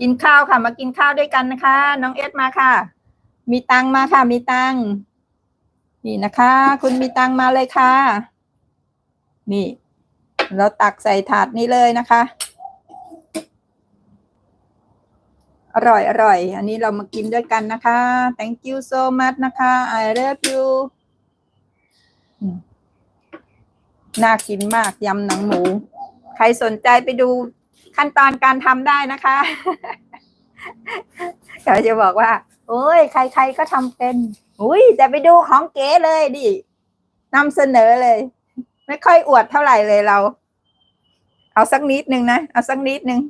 กินข้าวค่ะ มากินข้าวด้วยกันนะคะ น้องเอสมาค่ะ มีตังมาค่ะ มีตังนี่นะคะ คุณมีตังมาเลยค่ะ นี่ เราตักใส่ถาดนี้เลยนะคะ อร่อยอร่อยอันนี้เรามากินด้วยกันนะคะ thank you so much นะคะ I love you น่ากินมากยำหนังหมู ใครสนใจไปดู ขั้นตอนการทำได้นะคะเขาจะบอกว่า โอ้ย ใคร ๆก็ทำเป็น อุ้ยแต่ไปดูของเก๋เลยดินำเสนอเลย ไม่ค่อยอวดเท่าไหร่เลยเรา เอาสักนิดนึงนะ เอาสักนิดนึง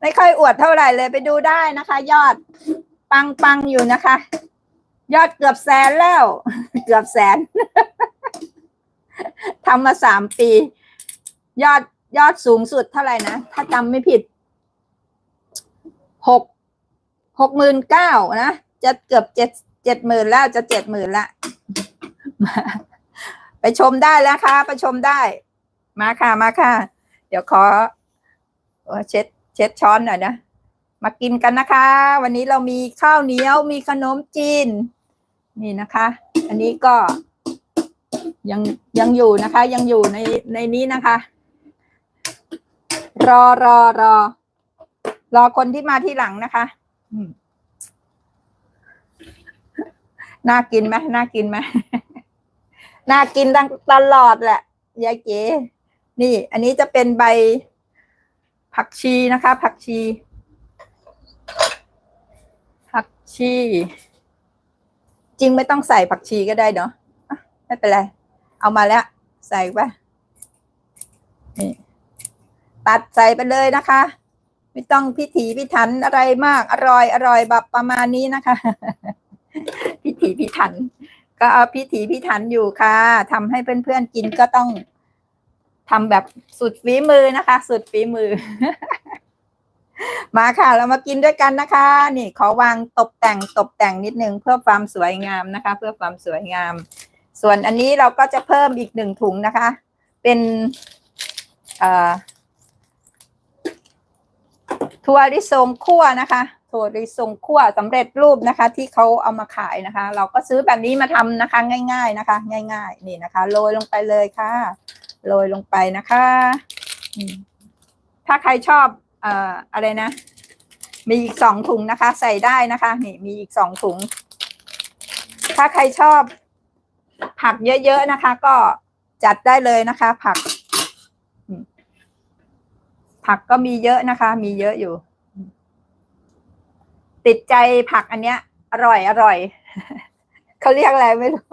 ไม่ค่อยอวดเท่าไหร่เลย ไปดูได้นะคะ ยอดปังปังอยู่นะคะ ยอดเกือบแสนแล้ว เกือบแสนทำมาสามปี ยอด ยอดสูงสุดเท่าไหร่นะ ถ้าจำไม่ผิดหกหกหมื่นเก้านะ จะเกือบเจ็ดเจ็ดหมื่นแล้วจะเจ็ดหมื่นละ ไปชมได้แล้วค่ะ ไปชมได้ มาค่ะมาค่ะ เดี๋ยวขอเอ่อเช็ด เช็ดช้อนหน่อยนะ มากินกันนะคะ วันนี้เรามีข้าวเหนียวมีขนมจีน นี่นะคะ อันนี้ก็ยังยังอยู่นะคะ ยังอยู่ในในนี้นะคะ รอรอรอ รอคนที่มาที่หลังนะคะน่ากินไหมน่ากินไหมน่ากินตั้งตลอดแหละยายเก๋นี่ อันนี้จะเป็นใบผักชีนะคะ ผักชี ผักชี จริงไม่ต้องใส่ผักชีก็ได้เนาะไม่เป็นไร เอามาแล้ว ใส่ไปนี่ ตัดใส่ไปเลยนะคะ ไม่ต้องพิถีพิถันอะไรมาก อร่อยอร่อยแบบประมาณนี้นะคะ พิถีพิถัน ก็เอาพิถีพิถันอยู่ค่ะทำให้เพื่อนๆกินก็ต้องทำแบบสุดฝีมือนะคะ สุดฝีมือ มาค่ะ เรามากินด้วยกันนะคะ นี่ขอวางตกแต่งตกแต่งนิดนึงเพื่อความสวยงามนะคะ เพื่อความสวยงาม ส่วนอันนี้เราก็จะเพิ่มอีกหนึ่งถุงนะคะ เป็น เอ่อ ถั่วลิสงคั่วนะคะถั่วลิสงคั่วสำเร็จรูปนะคะ ที่เขาเอามาขายนะคะ เราก็ซื้อแบบนี้มาทำนะคะ ง่าย ๆนะคะ ง่าย ๆ นี่นะคะโรยลงไปเลยค่ะโรยลงไปนะคะถ้าใครชอบเอ่ออะไรนะ มีอีกสองถุงนะคะ ใส่ได้นะคะนี่มีอีกสองถุง ถ้าใครชอบ ผักเยอะๆนะคะ ก็จัดได้เลยนะคะ ผัก ผักก็มีเยอะนะคะ มีเยอะอยู่ ติดใจผักอันเนี้ย อร่อยอร่อยเขาเรียกอะไรไม่รู้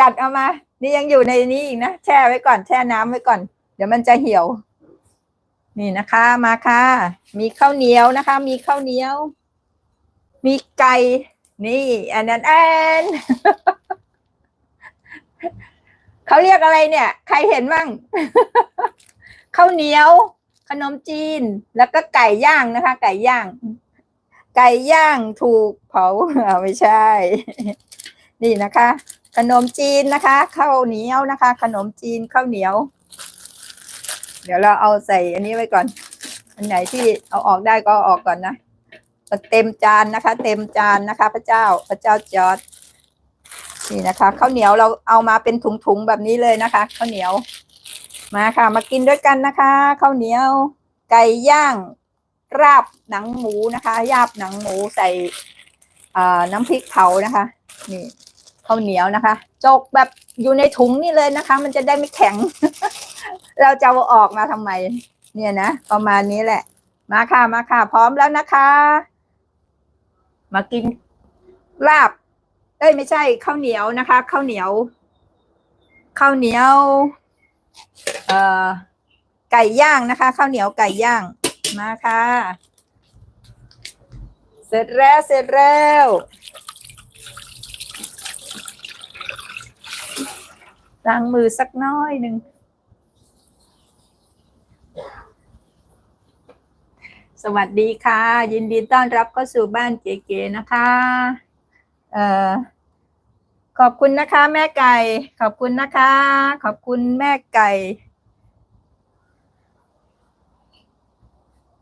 จัดเอามา นี่ยังอยู่ในนี้อีกนะแช่ไว้ก่อนแช่น้ำไว้ก่อน เดี๋ยวมันจะเหี่ยว นี่นะคะมาค่ะ มีข้าวเหนียวนะคะ มีข้าวเหนียว มีไก่นี่ อันนั้นแอนเขาเรียกอะไรเนี่ย ใครเห็นบ้าง ข้าวเหนียว ขนมจีน แล้วก็ไก่ย่างนะคะ ไก่ย่าง ไก่ย่างถูกเผาไม่ใช่ นี่นะคะ ขนมจีนนะคะข้าวเหนียวนะคะ ขนมจีนข้าวเหนียว เดี๋ยวเราเอาใส่อันนี้ไว้ก่อน อันไหนที่เอาออกได้ก็อออกก่อนนะเต็มจานนะคะ เต็มจานนะคะ พระเจ้าพระเจ้าจอร์ดนี่นะคะข้าวเหนียวเราเอามาเป็นถุงๆแบบนี้เลยนะคะข้าวเหนียว มาค่ะ มากินด้วยกันนะคะข้าวเหนียว ไก่ย่าง ราบหนังหมูนะคะยาบหนังหมูใส่น้ำพริกเผานะคะนี่ข้าวเหนียวนะคะ จกแบบอยู่ในถุงนี่เลยนะคะ มันจะได้ไม่แข็ง เราจะเอาออกมาทำไม เนี่ยนะประมาณนี้แหละ มาค่ะมาค่ะ พร้อมแล้วนะคะ มากินลาบเอ้ยไม่ใช่ข้าวเหนียวนะคะข้าวเหนียวข้าวเหนียว เอ่อไก่ย่างนะคะ ข้าวเหนียวไก่ย่างมาค่ะ เสร็จแล้วเสร็จแล้วล้างมือสักน้อยหนึ่งสวัสดีค่ะ ยินดีต้อนรับเข้าสู่บ้านเก๋ๆนะคะ เอ่อ ขอบคุณนะคะ แม่ไก่ ขอบคุณนะคะ ขอบคุณแม่ไก่